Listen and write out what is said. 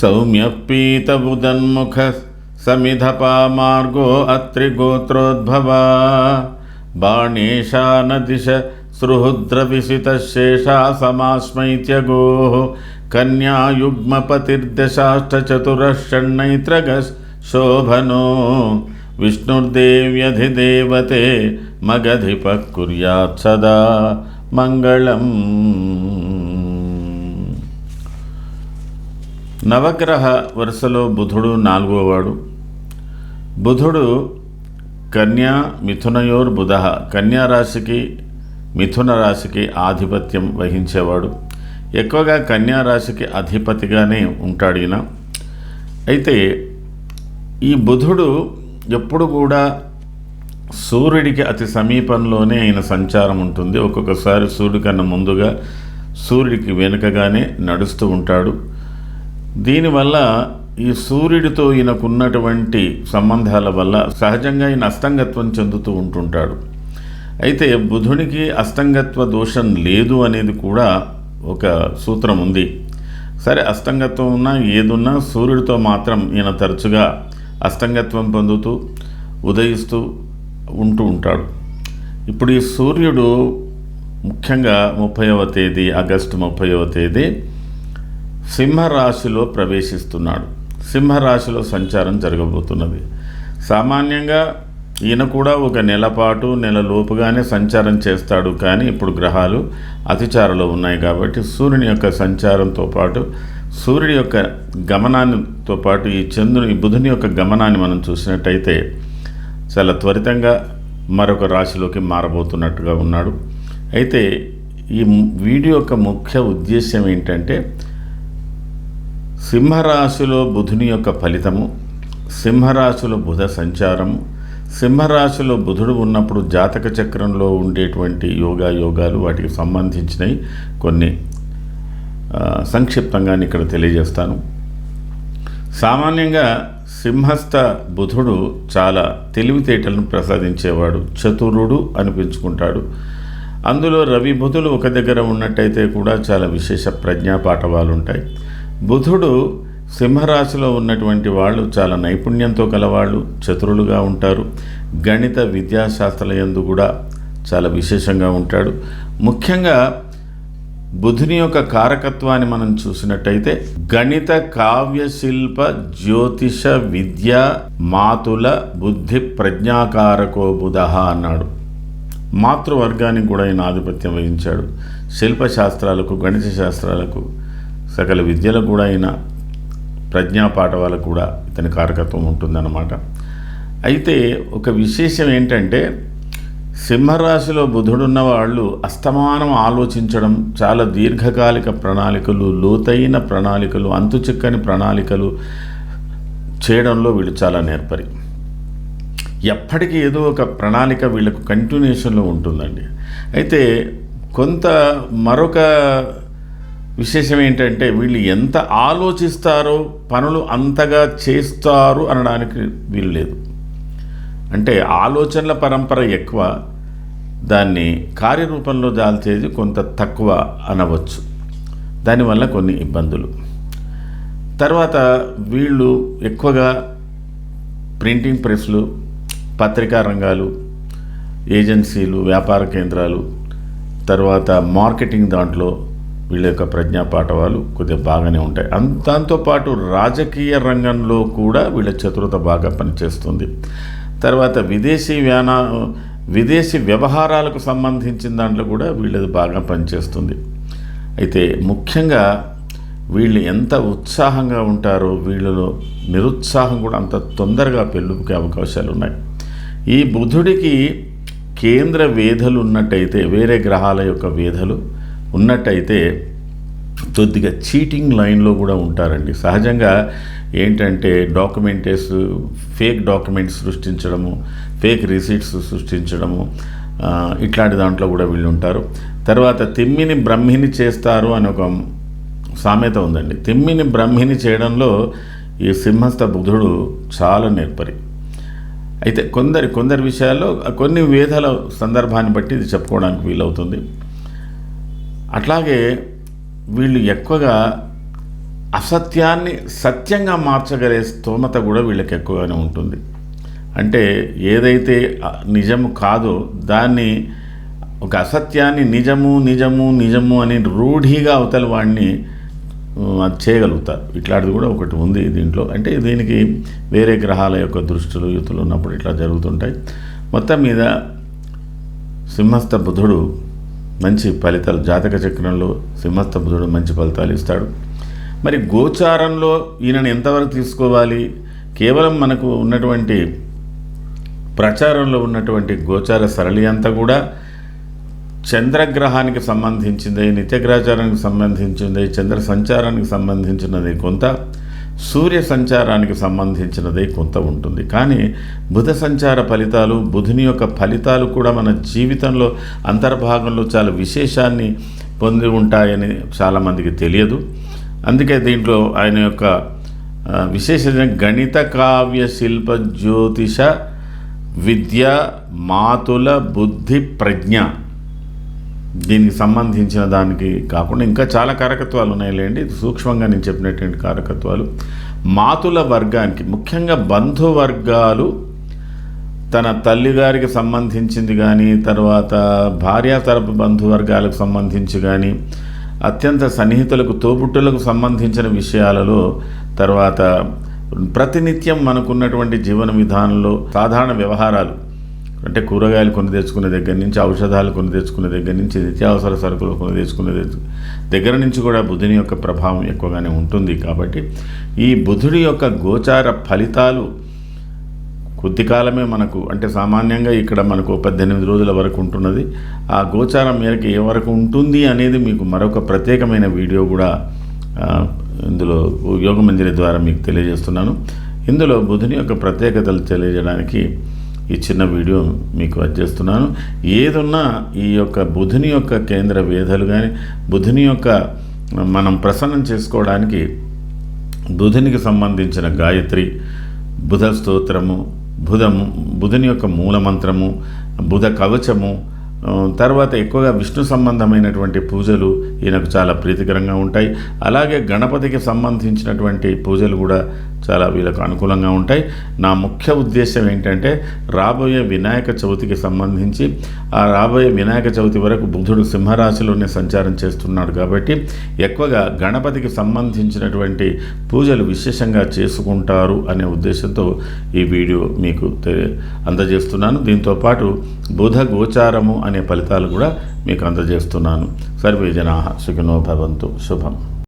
సౌమ్యపీతబుదన్ముఖ సమిధపా మార్గో అత్రిగోత్రోద్భవా. బాణేశానదిశ సృహుద్రవిసితశేషా సమాస్మైత్యగో కన్యాయుగ్మపతిర్దశాష్టచతురషణ్ణైత్రగ శోభనో విష్ణుర్దేవ్యధిదేవతే మగధిప కుర్యాత్ సదా మంగళం. నవగ్రహ వరుసలో బుధుడు నాలుగోవాడు. బుధుడు కన్యా మిథునయోర్ బుధ కన్యా రాశికి మిథున రాశికి ఆధిపత్యం వహించేవాడు. ఎక్కువగా కన్యా రాశికి అధిపతిగానే ఉంటాడు ఈయన. అయితే ఈ బుధుడు ఎప్పుడు కూడా సూర్యుడికి అతి సమీపంలోనే ఆయన సంచారం ఉంటుంది. ఒక్కొక్కసారి సూర్యుడి కన్నా ముందుగా సూర్యుడికి వెనుకగానే నడుస్తూ ఉంటాడు. దీనివల్ల ఈ సూర్యుడితో ఈయనకున్నటువంటి సంబంధాల వల్ల సహజంగా ఈయన అస్తంగత్వం చెందుతూ ఉంటుంటాడు. అయితే బుధునికి అస్తంగత్వ దోషం లేదు అనేది కూడా ఒక సూత్రం ఉంది. సరే అస్తంగత్వం ఉన్నా ఏదున్నా సూర్యుడితో మాత్రం ఈయన తరచుగా అస్తంగత్వం పొందుతూ ఉదయిస్తూ ఉంటూ ఉంటాడు. ఇప్పుడు ఈ సూర్యుడు ముఖ్యంగా ముప్పైవ తేదీ ఆగస్టు ముప్పైవ తేదీ సింహరాశిలో ప్రవేశిస్తున్నాడు. సింహరాశిలో సంచారం జరగబోతున్నది. సామాన్యంగా ఈయన కూడా ఒక నెల పాటు నెల లోపుగానే సంచారం చేస్తాడు. కానీ ఇప్పుడు గ్రహాలు అతిచారలో ఉన్నాయి కాబట్టి సూర్యుని యొక్క సంచారంతో పాటు సూర్యుడి యొక్క గమనానితో పాటు ఈ చంద్రుని బుధుని యొక్క గమనాన్ని మనం చూసినట్టయితే చాలా త్వరితంగా మరొక రాశిలోకి మారబోతున్నట్టుగా ఉన్నాడు. అయితే ఈ వీడియో యొక్క ముఖ్య ఉద్దేశ్యం ఏంటంటే సింహరాశిలో బుధుని యొక్క ఫలితము సింహరాశిలో బుధ సంచారము సింహరాశిలో బుధుడు ఉన్నప్పుడు జాతక చక్రంలో ఉండేటువంటి యోగా యోగాలు వాటికి సంబంధించినవి కొన్ని. సంక్షిప్తంగా ఇక్కడ తెలియజేస్తాను. సామాన్యంగా సింహస్థ బుధుడు చాలా తెలివితేటలను ప్రసాదించేవాడు చతురుడు అనిపించుకుంటాడు అందులో రవి బుధులు ఒక దగ్గర ఉన్నట్టయితే కూడా చాలా విశేష ప్రజ్ఞాపాఠవాలు ఉంటాయి. బుధుడు సింహరాశిలో ఉన్నటువంటి వాళ్ళు చాలా నైపుణ్యంతో కలవాళ్ళు చతురులుగా ఉంటారు. గణిత విద్యాశాస్త్రాలయందు కూడా చాలా విశేషంగా ఉంటాడు. ముఖ్యంగా బుధుని యొక్క కారకత్వాన్ని మనం చూసినట్టయితే గణిత కావ్యశిల్ప జ్యోతిష విద్య మాతుల బుద్ధి ప్రజ్ఞాకారకో బుధ అన్నాడు. మాతృవర్గానికి కూడా ఆయన ఆధిపత్యం వహించాడు. శిల్పశాస్త్రాలకు గణిత శాస్త్రాలకు సకల విద్యలకు కూడా ఆయన ప్రజ్ఞాపాఠవాలకు కూడా ఇతని కారకత్వం ఉంటుందన్నమాట. అయితే ఒక విశేషం ఏంటంటే సింహరాశిలో బుధుడున్న వాళ్ళు అస్తమానం ఆలోచించడం చాలా దీర్ఘకాలిక ప్రణాళికలు లోతైన ప్రణాళికలు అంతుచిక్కని ప్రణాళికలు చేయడంలో వీళ్ళు చాలా నేర్పరి. ఎప్పటికీ ఏదో ఒక ప్రణాళిక వీళ్ళకు కంటిన్యూషన్లో ఉంటుందండి. అయితే కొంత మరొక విశేషం ఏంటంటే వీళ్ళు ఎంత ఆలోచిస్తారో పనులు అంతగా చేస్తారు అనడానికి వీలు లేదు. అంటే ఆలోచనల పరంపర ఎక్కువ దాన్ని కార్యరూపంలో దాల్చేది కొంత తక్కువ అనవచ్చు. దానివల్ల కొన్ని ఇబ్బందులు. తర్వాత వీళ్ళు ఎక్కువగా ప్రింటింగ్ ప్రెస్లు పత్రికా రంగాలు ఏజెన్సీలు వ్యాపార కేంద్రాలు తర్వాత మార్కెటింగ్ దాంట్లో వీళ్ళ యొక్క ప్రజ్ఞా పాఠవాలు కొద్దిగా బాగానే ఉంటాయి. అంత దాంతోపాటు రాజకీయ రంగంలో కూడా వీళ్ళ చతురత బాగా పనిచేస్తుంది. తర్వాత విదేశీ వ్యానా విదేశీ వ్యవహారాలకు సంబంధించిన దాంట్లో కూడా వీళ్ళది బాగా పనిచేస్తుంది. అయితే ముఖ్యంగా వీళ్ళు ఎంత ఉత్సాహంగా ఉంటారో వీళ్ళలో నిరుత్సాహం కూడా అంత తొందరగా పెళ్ళుకే అవకాశాలు ఉన్నాయి. ఈ బుధుడికి కేంద్ర వేధలు ఉన్నట్టయితే వేరే గ్రహాల యొక్క వేధలు ఉన్నట్టయితే కొద్దిగా చీటింగ్ లైన్లో కూడా ఉంటారండి. సహజంగా ఏంటంటే డాక్యుమెంటేస్ ఫేక్ డాక్యుమెంట్స్ సృష్టించడము ఫేక్ రిసీట్స్ సృష్టించడము ఇట్లాంటి దాంట్లో కూడా వీళ్ళు ఉంటారు. తర్వాత తిమ్మిని బ్రహ్మిని చేస్తారు అని ఒక సామెత ఉందండి. తిమ్మిని బ్రహ్మిని చేయడంలో ఈ సింహస్థ బుధుడు చాలా నేర్పరి. అయితే కొందరి కొందరి విషయాల్లో కొన్ని వేదాల సందర్భాన్ని బట్టి ఇది చెప్పుకోవడానికి వీలవుతుంది. అట్లాగే వీళ్ళు ఎక్కువగా అసత్యాన్ని సత్యంగా మార్చగలిగే స్తోమత కూడా వీళ్ళకి ఎక్కువగానే ఉంటుంది. అంటే ఏదైతే నిజము కాదో దాన్ని ఒక అసత్యాన్ని నిజము నిజము నిజము అని రూఢిగా అవతల వాడిని అది చేయగలుగుతారు. ఇట్లాంటిది కూడా ఒకటి ఉంది దీంట్లో. అంటే దీనికి వేరే గ్రహాల యొక్క దృష్టిలు యుతులు ఉన్నప్పుడు ఇట్లా జరుగుతుంటాయి. మొత్తం మీద సింహస్థ బుధుడు మంచి ఫలితాలు జాతక చక్రంలో సింహస్థ బుధుడు మంచి ఫలితాలు ఇస్తాడు. మరి గోచారంలో ఈయనను ఎంతవరకు తీసుకోవాలి? కేవలం మనకు ఉన్నటువంటి ప్రచారంలో ఉన్నటువంటి గోచార సరళి అంతా కూడా చంద్రగ్రహానికి సంబంధించింది నిత్యగ్రహచారానికి సంబంధించింది చంద్ర సంచారానికి సంబంధించినది కొంత. సూర్య సంచారానికి సంబంధించినదే కొంత ఉంటుంది. కానీ బుధ సంచార ఫలితాలు బుధుని యొక్క ఫలితాలు కూడా మన జీవితంలో అంతర్భాగంలో చాలా విశేషాన్ని పొంది ఉంటాయని చాలామందికి తెలియదు. అందుకే దీంట్లో ఆయన యొక్క ఆ, విశేషమైన గణిత కావ్య శిల్ప జ్యోతిష విద్య మాతుల బుద్ధి ప్రజ్ఞ దీనికి సంబంధించిన దానికి కాకుండా ఇంకా చాలా కారకత్వాలు ఉన్నాయిలేండి. సూక్ష్మంగా నేను చెప్పినటువంటి కారకత్వాలు. మాతుల వర్గానికి ముఖ్యంగా బంధువర్గాలు తన తల్లిగారికి సంబంధించింది కానీ తర్వాత భార్య తరపు బంధువర్గాలకు సంబంధించి కానీ అత్యంత సన్నిహితులకు తోబుట్టులకు సంబంధించిన విషయాలలో తర్వాత ప్రతినిత్యం మనకున్నటువంటి జీవన విధానంలో సాధారణ వ్యవహారాలు అంటే కూరగాయలు కొని తెచ్చుకునే దగ్గర నుంచి ఔషధాలు కొని తెచ్చుకునే దగ్గర నుంచి నిత్యావసర సరుకులు కొని తెచ్చుకునే దగ్గర నుంచి కూడా బుధుని యొక్క ప్రభావం ఎక్కువగానే ఉంటుంది. కాబట్టి ఈ బుధుడి యొక్క గోచార ఫలితాలు కొద్ది కాలమే మనకు అంటే సామాన్యంగా ఇక్కడ మనకు పద్దెనిమిది రోజుల వరకు ఉంటున్నది. ఆ గోచారం మేరకు ఏ వరకు ఉంటుంది అనేది మీకు మరొక ప్రత్యేకమైన వీడియో కూడా ఇందులో యోగమంజరి ద్వారా మీకు తెలియజేస్తున్నాను. ఇందులో బుధుని యొక్క ప్రత్యేకతలు తెలియజేయడానికి ఈ చిన్న వీడియో మీకు వచ్చేస్తున్నాను ఏదున్నా ఈ యొక్క బుధుని యొక్క కేంద్ర వేధలు కానీ బుధుని యొక్క మనం ప్రసన్నం చేసుకోవడానికి బుధునికి సంబంధించిన గాయత్రి బుధ స్తోత్రము బుధము బుధుని యొక్క మూలమంత్రము బుధ కవచము తర్వాత ఎక్కువగా విష్ణు సంబంధమైనటువంటి పూజలు ఈయనకు చాలా ప్రీతికరంగా ఉంటాయి. అలాగే గణపతికి సంబంధించినటువంటి పూజలు కూడా చాలా వీళ్ళకు అనుకూలంగా ఉంటాయి. నా ముఖ్య ఉద్దేశం ఏంటంటే రాబోయే వినాయక చవితికి సంబంధించి ఆ రాబోయే వినాయక చవితి వరకు బుధుడు సింహరాశిలోనే సంచారం చేస్తున్నాడు కాబట్టి ఎక్కువగా గణపతికి సంబంధించినటువంటి పూజలు విశేషంగా చేసుకుంటారు అనే ఉద్దేశంతో ఈ వీడియో మీకు తె- అందజేస్తున్నాను. దీంతోపాటు బుధ గోచారము అనే ఫలితాలు కూడా మీకు అందజేస్తున్నాను. సర్వే జనా సుఖినో భవంతు. శుభం.